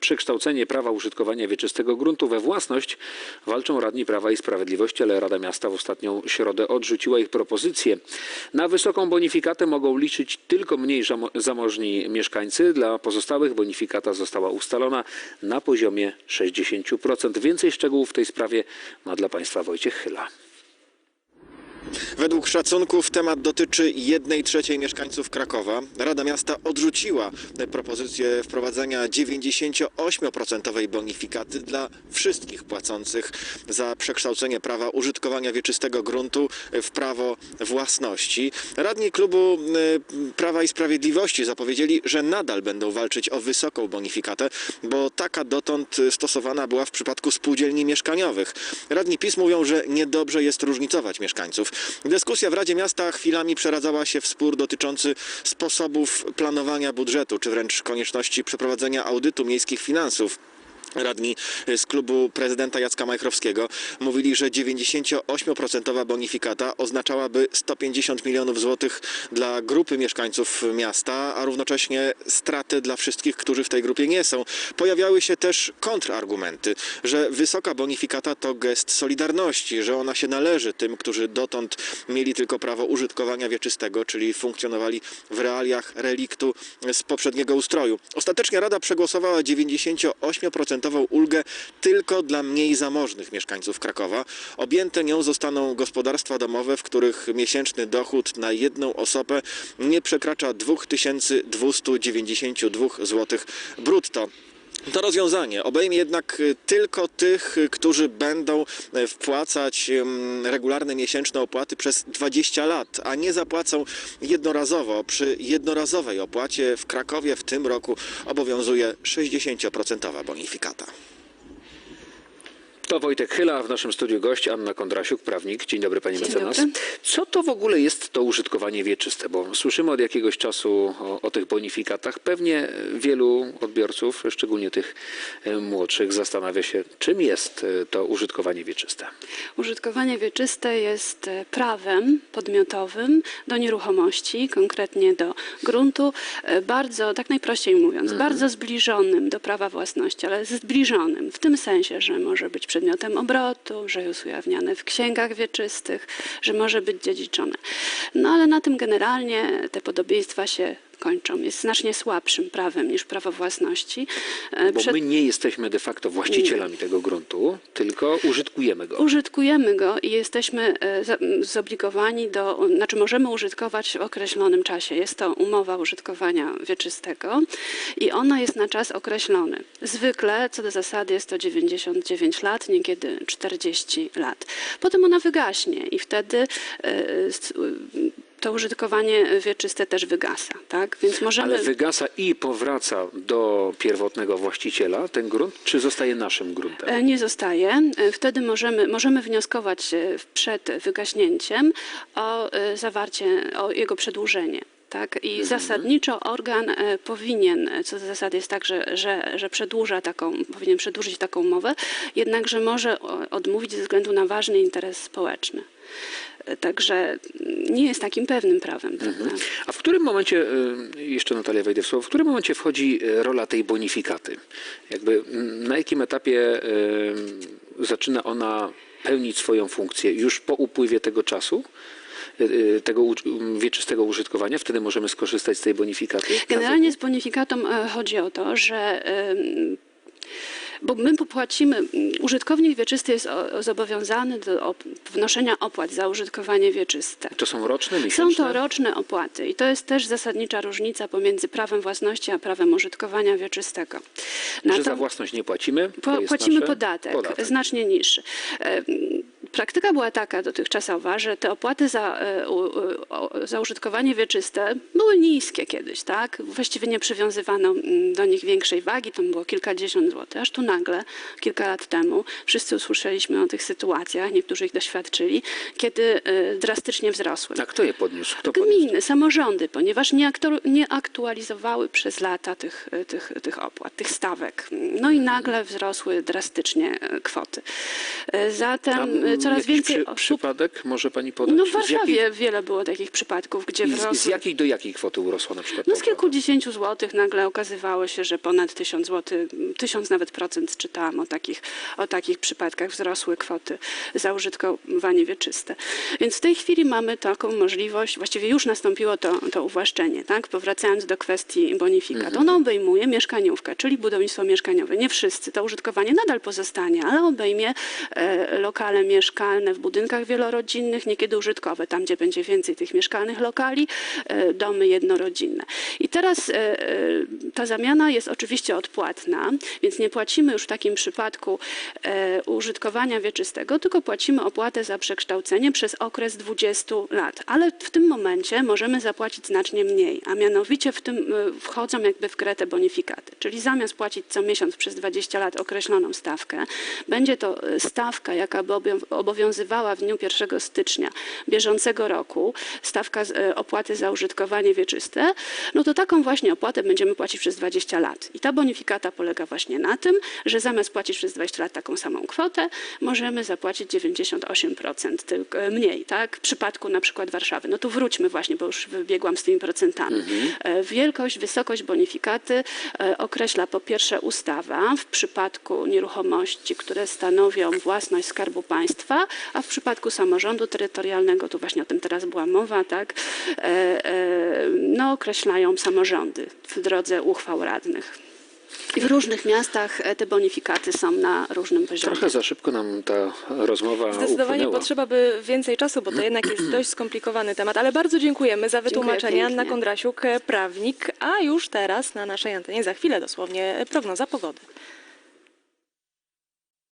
przekształcenie prawa użytkowania wieczystego gruntu we własność walczą radni Prawa i Sprawiedliwości, ale Rada Miasta w ostatnią środę odrzuciła ich propozycję. Na wysoką bonifikatę mogą liczyć tylko mniej zamożni mieszkańcy. Dla pozostałych bonifikata została ustalona na poziomie 60%. Więcej szczegółów w tej sprawie ma dla Państwa Wojciech Chyla. Według szacunków temat dotyczy jednej trzeciej mieszkańców Krakowa. Rada Miasta odrzuciła propozycję wprowadzenia 98% bonifikaty dla wszystkich płacących za przekształcenie prawa użytkowania wieczystego gruntu w prawo własności. Radni klubu y, Prawa i Sprawiedliwości zapowiedzieli, że nadal będą walczyć o wysoką bonifikatę, bo taka dotąd stosowana była w przypadku spółdzielni mieszkaniowych. Radni PiS mówią, że niedobrze jest różnicować mieszkańców. Dyskusja w Radzie Miasta chwilami przeradzała się w spór dotyczący sposobów planowania budżetu, czy wręcz konieczności przeprowadzenia audytu miejskich finansów. Radni z klubu prezydenta Jacka Majchrowskiego mówili, że 98% bonifikata oznaczałaby 150 milionów złotych dla grupy mieszkańców miasta, a równocześnie straty dla wszystkich, którzy w tej grupie nie są. Pojawiały się też kontrargumenty, że wysoka bonifikata to gest solidarności, że ona się należy tym, którzy dotąd mieli tylko prawo użytkowania wieczystego, czyli funkcjonowali w realiach reliktu z poprzedniego ustroju. Ostatecznie Rada przegłosowała 98% ulgę tylko dla mniej zamożnych mieszkańców Krakowa. Objęte nią zostaną gospodarstwa domowe, w których miesięczny dochód na jedną osobę nie przekracza 2292 zł brutto. To rozwiązanie obejmie jednak y, tylko tych, y, którzy będą y, wpłacać regularne miesięczne opłaty przez 20 lat, a nie zapłacą jednorazowo. Przy jednorazowej opłacie w Krakowie w tym roku obowiązuje 60% bonifikata. To Wojtek Chyla, a w naszym studiu gość Anna Kondrasiuk, prawnik. Dzień dobry Pani Dzień mecenas. dobry. Co to w ogóle jest to użytkowanie wieczyste? Bo słyszymy od jakiegoś czasu o, o tych bonifikatach. Pewnie wielu odbiorców, szczególnie tych e, młodszych, zastanawia się, czym jest e, to użytkowanie wieczyste. Użytkowanie wieczyste jest e, prawem podmiotowym do nieruchomości, konkretnie do gruntu, bardzo, tak najprościej mówiąc, bardzo zbliżonym do prawa własności, ale zbliżonym w tym sensie, że może być przedmiotem obrotu, że jest ujawniane w księgach wieczystych, że może być dziedziczone. No ale na tym generalnie te podobieństwa się kończą. Jest znacznie słabszym prawem niż prawo własności. E, Bo przed- my nie jesteśmy de facto właścicielami tego gruntu, tylko użytkujemy go. Użytkujemy go i jesteśmy e, zobligowani do, znaczy możemy użytkować w określonym czasie. Jest to umowa użytkowania wieczystego i ona jest na czas określony. Zwykle, co do zasady, jest to 99 lat, niekiedy 40 lat. Potem ona wygaśnie i wtedy e, to użytkowanie wieczyste też wygasa. Tak? Więc możemy... Ale wygasa i powraca do pierwotnego właściciela ten grunt, czy zostaje naszym gruntem? E, Nie zostaje. E, Wtedy możemy, możemy wnioskować e, przed wygaśnięciem o zawarcie, o jego przedłużenie. Tak? I zasadniczo organ powinien, co do zasady jest tak, że, że, że przedłuża taką, powinien przedłużyć taką umowę, jednakże może odmówić ze względu na ważny interes społeczny. Także nie jest takim pewnym prawem. Prawda? A w którym momencie, y, jeszcze Natalia wejdę w słowo, w którym momencie wchodzi y, rola tej bonifikaty? Jakby mm, na jakim etapie y, zaczyna ona pełnić swoją funkcję? Już po upływie tego czasu? tego wieczystego użytkowania, wtedy możemy skorzystać z tej bonifikaty? Generalnie z bonifikatą e, chodzi o to, że bo my popłacimy, użytkownik wieczysty jest zobowiązany do wnoszenia opłat za użytkowanie wieczyste. To są roczne, Są miesięczne? to roczne opłaty i to jest też zasadnicza różnica pomiędzy prawem własności a prawem użytkowania wieczystego. Że Natom- za własność nie płacimy? to Po, płacimy podatek, podatek. znacznie niższy. E, Praktyka była taka dotychczasowa, że te opłaty za, e, za użytkowanie wieczyste były niskie kiedyś, tak? Właściwie nie przywiązywano mm, do nich większej wagi, tam było kilkadziesiąt złotych, aż tu nagle, kilka lat temu, wszyscy usłyszeliśmy o tych sytuacjach, niektórzy ich doświadczyli, kiedy e, drastycznie wzrosły. A kto je podniósł? Kto podniósł? Gminy, samorządy, ponieważ nie, aktor, nie aktualizowały przez lata tych, tych, tych opłat, tych stawek. No i nagle wzrosły drastycznie e, kwoty. E, Zatem coraz jakiś więcej przy, osób... przypadek może pani podać? No w Z Warszawie jakiej- wiele było takich przypadków, gdzie I z, z wyrosły... jakiej do jakiej kwoty urosła na przykład? No z kilkudziesięciu złotych nagle okazywało się, że ponad tysiąc złotych, tysiąc nawet procent czytałam o takich, o takich przypadkach, wzrosły kwoty za użytkowanie wieczyste. Więc w tej chwili mamy taką możliwość, właściwie już nastąpiło to, to uwłaszczenie, tak? Powracając do kwestii bonifikat. Ono obejmuje mieszkaniówkę, czyli budownictwo mieszkaniowe. Nie wszyscy, to użytkowanie nadal pozostanie, ale obejmie e, lokale mieszkalne w budynkach wielorodzinnych, niekiedy użytkowe, tam gdzie będzie więcej tych mieszkalnych lokali, e, domy jednorodzinne. I teraz e, e, ta zamiana jest oczywiście odpłatna, więc nie płacimy już w takim przypadku użytkowania wieczystego, tylko płacimy opłatę za przekształcenie przez okres 20 lat. Ale w tym momencie możemy zapłacić znacznie mniej, a mianowicie w tym wchodzą jakby w te bonifikaty. Czyli zamiast płacić co miesiąc przez 20 lat określoną stawkę, będzie to stawka, jaka by obowiązywała w dniu 1 stycznia bieżącego roku, stawka e, opłaty za użytkowanie wieczyste, no to taką właśnie opłatę będziemy płacić przez 20 lat. I ta bonifikata polega właśnie na tym, że zamiast płacić przez 20 lat taką samą kwotę, możemy zapłacić 98% tylko, e, mniej, tak? W przypadku na przykład Warszawy. No tu wróćmy właśnie, bo już wybiegłam z tymi procentami. E, Wielkość, wysokość bonifikaty określa po pierwsze ustawa w przypadku nieruchomości, które stanowią własność Skarbu Państwa, a w przypadku samorządu terytorialnego, tu właśnie o tym teraz była mowa, tak, e, e, no określają samorządy w drodze uchwał radnych. I w różnych miastach e, te bonifikaty są na różnym poziomie. Trochę za szybko nam ta rozmowa Zdecydowanie upłynęła. potrzeba by więcej czasu, bo to jednak jest dość skomplikowany temat, ale bardzo dziękujemy za wytłumaczenie. Anna. Kondrasiuk, prawnik, a już teraz na naszej antenie za chwilę dosłownie prognoza pogody.